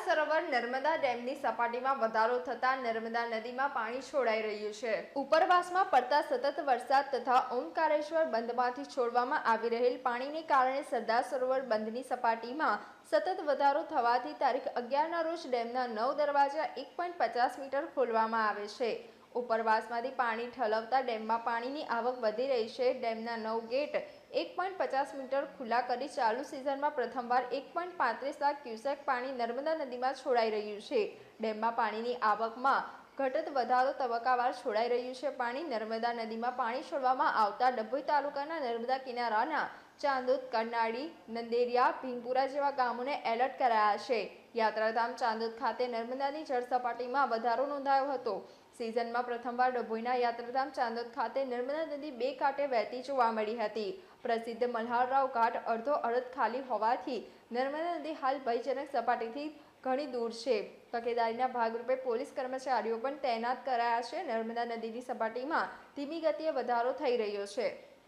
સરોવર નર્મદા ડેમની સપાટીમાં વધારો થતાં નર્મદા નદીમાં પાણી છોડાઈ રહ્યું છે. ઉપરવાસમાં પડતા સતત વરસાદ તથા ઓમકારેશ્વર બંધમાંથી છોડવામાં આવી રહેલ પાણીને કારણે સરદાર સરોવર બંધની સપાટીમાં સતત વધારો થવાથી તારીખ અગિયારના રોજ ડેમના નવ દરવાજા એક મીટર ખોલવામાં આવે છે. ઉપરવાસમાંથી પાણી ઠલવતા ડેમમાં પાણીની આવક વધી રહી છે. ડેમના નવ ગેટ એક પોઈન્ટ પચાસ મીટર ખુલ્લા કરી ચાલુ સિઝનમાં પ્રથમવાર એક પોઈન્ટ પાંત્રીસ લાખ ક્યુસેક પાણી નર્મદા નદીમાં છોડાઈ રહ્યું છે. ડેમમાં પાણીની આવકમાં ઘટત વધારો તબક્કાવાર છોડાઈ રહ્યું છે. પાણી નર્મદા નદીમાં પાણી છોડવામાં આવતા ડભોઈ તાલુકાના નર્મદા કિનારાના ચાંદોદ, કરનાળી, નંદેરિયા, ભીમપુરા જેવા ગામોને એલર્ટ કરાયા છે. યાત્રાધામ ચાંદોદ ખાતે નર્મદાની જળ સપાટીમાં વધારો નોંધાયો હતો. સિઝનમાં પ્રથમવાર ડભોઈના યાત્રાધામ ચાંદોદ ખાતે નર્મદા નદી બે કાંઠે વહેતી જોવા મળી હતી. પ્રસિદ્ધ મલ્હારરાવ ઘાટ અડધો અડધ ખાલી હોવાથી નર્મદા નદી હાલ ભયજનક સપાટીથી ઘણી દૂર છે. તકેદારીના ભાગરૂપે પોલીસ કર્મચારીઓ પણ તૈનાત કરાયા છે. નર્મદા નદીની સપાટીમાં ધીમી ગતિએ વધારો થઈ રહ્યો છે.